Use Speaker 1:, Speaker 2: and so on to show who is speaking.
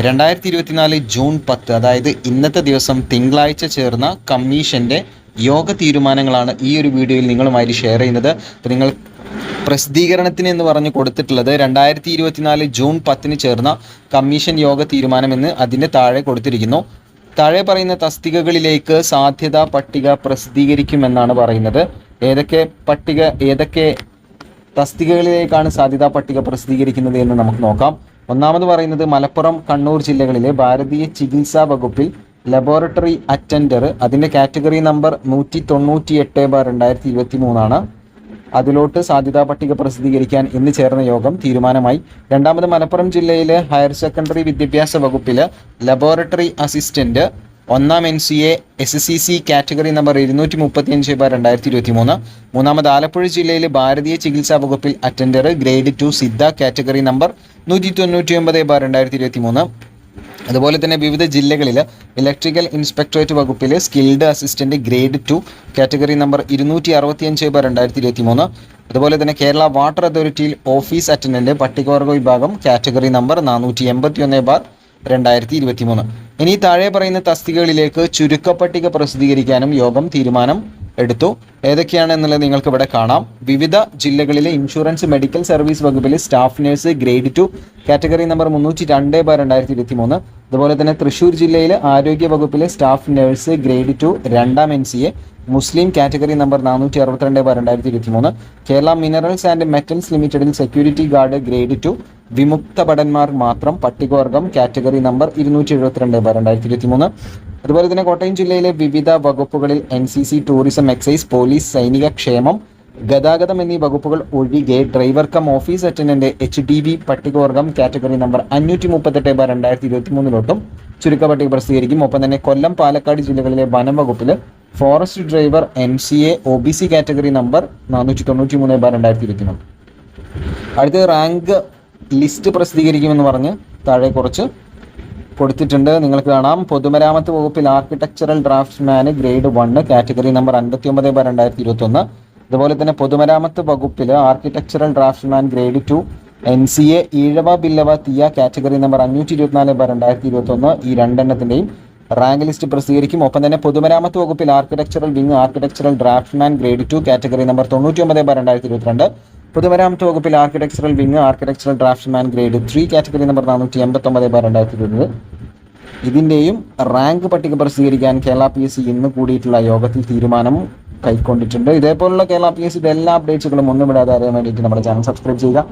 Speaker 1: രണ്ടായിരത്തി ഇരുപത്തിനാല് ജൂൺ പത്ത് അതായത് ഇന്നത്തെ ദിവസം തിങ്കളാഴ്ച ചേർന്ന കമ്മീഷന്റെ യോഗ തീരുമാനങ്ങളാണ് ഈ ഒരു വീഡിയോയിൽ നിങ്ങളുമായി ഷെയർ ചെയ്യുന്നത്. അപ്പോൾ നിങ്ങൾ പ്രസിദ്ധീകരണത്തിന് എന്ന് പറഞ്ഞ് കൊടുത്തിട്ടുള്ളത് രണ്ടായിരത്തി ഇരുപത്തിനാല് ജൂൺ പത്തിന് ചേർന്ന കമ്മീഷൻ യോഗ തീരുമാനമെന്ന് അതിന്റെ താഴെ കൊടുത്തിരിക്കുന്നു. താഴെ പറയുന്ന തസ്തികകളിലേക്ക് സാധ്യതാ പട്ടിക പ്രസിദ്ധീകരിക്കുമെന്നാണ് പറയുന്നത്. ഏതൊക്കെ പട്ടിക ഏതൊക്കെ തസ്തികകളിലേക്കാണ് സാധ്യതാ പട്ടിക പ്രസിദ്ധീകരിക്കുന്നത് എന്ന് നമുക്ക് നോക്കാം. ഒന്നാമത് പറയുന്നത് മലപ്പുറം കണ്ണൂർ ജില്ലകളിലെ ഭാരതീയ ചികിത്സാ വകുപ്പിൽ ലബോറട്ടറി അറ്റൻഡർ അതിന്റെ കാറ്റഗറി നമ്പർ നൂറ്റി തൊണ്ണൂറ്റി എട്ട് ബാർ രണ്ടായിരത്തി ഇരുപത്തി മൂന്നാണ് അതിലോട്ട് സാധ്യതാ പട്ടിക പ്രസിദ്ധീകരിക്കാൻ ഇന്ന് ചേർന്ന യോഗം തീരുമാനമായി. രണ്ടാമത് മലപ്പുറം ജില്ലയിലെ ഹയർ സെക്കൻഡറി വിദ്യാഭ്യാസ വകുപ്പിലെ ലബോറട്ടറി അസിസ്റ്റന്റ് ഒന്നാം N C A S S C C category number ഇരുന്നൂറ്റി മുപ്പത്തിയഞ്ച് ബാർ രണ്ടായിരത്തി ഇരുപത്തി മൂന്ന് മൂന്നാമത് ആലപ്പുഴ ജില്ലയിലെ ഭാരതീയ ചികിത്സാ വകുപ്പിൽ attender grade two Siddha category number നൂറ്റി തൊണ്ണൂറ്റി ഒമ്പത് ബാർ രണ്ടായിരത്തി ഇരുപത്തി മൂന്ന് അതുപോലെ തന്നെ വിവിധ ജില്ലകളിൽ ഇലക്ട്രിക്കൽ ഇൻസ്പെക്ടറേറ്റ് വകുപ്പിൽ skilled assistant grade two category number ഇരുന്നൂറ്റി അറുപത്തിയഞ്ച് ബാർ രണ്ടായിരത്തി ഇരുപത്തി മൂന്ന് അതുപോലെ തന്നെ കേരള വാട്ടർ അതോറിറ്റിയിൽ ഓഫീസ് അറ്റൻഡന്റ് പട്ടികവർഗ വിഭാഗം കാറ്റഗറി നമ്പർ നാനൂറ്റി എൺപത്തി ഒന്ന് ബാർ രണ്ടായിരത്തി ഇരുപത്തി മൂന്ന് ഇനി താഴെ പറയുന്ന തസ്തികകളിലേക്ക് ചുരുക്കപ്പട്ടിക പ്രസിദ്ധീകരിക്കാനും യോഗം തീരുമാനം എടുത്തു. ഏതൊക്കെയാണ് എന്നുള്ളത് നിങ്ങൾക്ക് ഇവിടെ കാണാം. വിവിധ ജില്ലകളിലെ ഇൻഷുറൻസ് മെഡിക്കൽ സർവീസ് വകുപ്പിലെ staff nurse grade two category number മുന്നൂറ്റി രണ്ട് ബാർ രണ്ടായിരത്തി ഇരുപത്തി മൂന്ന് അതുപോലെ തന്നെ തൃശ്ശൂർ ജില്ലയിലെ ആരോഗ്യ വകുപ്പിലെ സ്റ്റാഫ് നഴ്സ് ഗ്രേഡ് ടു രണ്ടാം എൻ സി എ മുസ്ലിം കാറ്റഗറി നമ്പർ നാനൂറ്റി അറുപത്തിരണ്ട് ബാർ രണ്ടായിരത്തി ഇരുപത്തി മൂന്ന് കേരള മിനറൽസ് ആൻഡ് മെറ്റൽസ് ലിമിറ്റഡിൽ സെക്യൂരിറ്റി ഗാർഡ് ഗ്രേഡ് ടു വിമുക്ത ഭടന്മാർ മാത്രം പട്ടികവർഗം കാറ്റഗറി നമ്പർ ഇരുന്നൂറ്റി എഴുപത്തിരണ്ട് ബാർ രണ്ടായിരത്തി ഇരുപത്തി മൂന്ന് അതുപോലെ തന്നെ കോട്ടയം ജില്ലയിലെ വിവിധ വകുപ്പുകളിൽ N C C tourism excise police സൈനിക ക്ഷേമം ഗതാഗതം എന്നീ വകുപ്പുകൾ ഒഴികെ driver cum office attendant H D B പട്ടികവർഗം category number അഞ്ഞൂറ്റി മുപ്പത്തെട്ട് ബാർ രണ്ടായിരത്തി ഇരുപത്തി മൂന്നിലോട്ടും ചുരുക്ക പട്ടിക പ്രസിദ്ധീകരിക്കും. ഒപ്പം തന്നെ കൊല്ലം പാലക്കാട് ജില്ലകളിലെ വനം വകുപ്പിൽ forest driver M C A O B C category number നാനൂറ്റി തൊണ്ണൂറ്റി മൂന്ന് ബാർ രണ്ടായിരത്തി ഇരുപത്തി മൂന്ന് അടുത്ത റാങ്ക് ലിസ്റ്റ് പ്രസിദ്ധീകരിക്കുമെന്ന് പറഞ്ഞ് താഴെ കുറച്ച് കൊടുത്തിട്ടുണ്ട്. നിങ്ങൾക്ക് കാണാം. പൊതുമരാമത്ത് വകുപ്പിൽ ആർക്കിടെക്ചറൽ ഡ്രാഫ്റ്റ്സ്മാന് ഗ്രേഡ് വണ്ണ് കാറ്റഗറി നമ്പർ അൻപത്തി ഒമ്പത് ബാർ രണ്ടായിരത്തി ഇരുപത്തി ഒന്ന് അതുപോലെ തന്നെ പൊതുമരാമത്ത് വകുപ്പിൽ architectural draftsman grade two N C A Ezhava Billava Thiyya category number അഞ്ഞൂറ്റി ഇരുപത്തിനാല് ബാർ രണ്ടായിരത്തി ഇരുപത്തി ഒന്ന് ഈ രണ്ടെണ്ണത്തിന്റെയും റാങ്ക് ലിസ്റ്റ് പ്രസിദ്ധീകരിക്കും. ഒപ്പം തന്നെ പൊതുമരാമത്ത് വകുപ്പിൽ architectural wing architectural draftsman grade two category number തൊണ്ണൂറ്റി ഒമ്പത് ബാർ രണ്ടായിരത്തി ഇരുപത്തിരണ്ട് പൊതുമരാമത്ത് വകുപ്പിൽ architectural wing architectural draftsman grade three category number നാനൂറ്റി എൺപത്തൊമ്പത് ബാർ രണ്ടായിരത്തി ഇതിന്റെയും റാങ്ക് പട്ടിക പ്രസിദ്ധീകരിക്കാൻ കേരള പി എസ് സി ഇന്ന് കൂടിയിട്ടുള്ള യോഗത്തിൽ തീരുമാനം കൈക്കൊണ്ടിട്ടുണ്ട്. ഇതേപോലുള്ള കേരള പി എസ് സിയുടെ എല്ലാ അപ്ഡേറ്റ്സുകളും ഒന്നും വിടാതെ അറിയാൻ വേണ്ടിയിട്ട് നമ്മുടെ ചാനൽ സബ്സ്ക്രൈബ് ചെയ്യുക.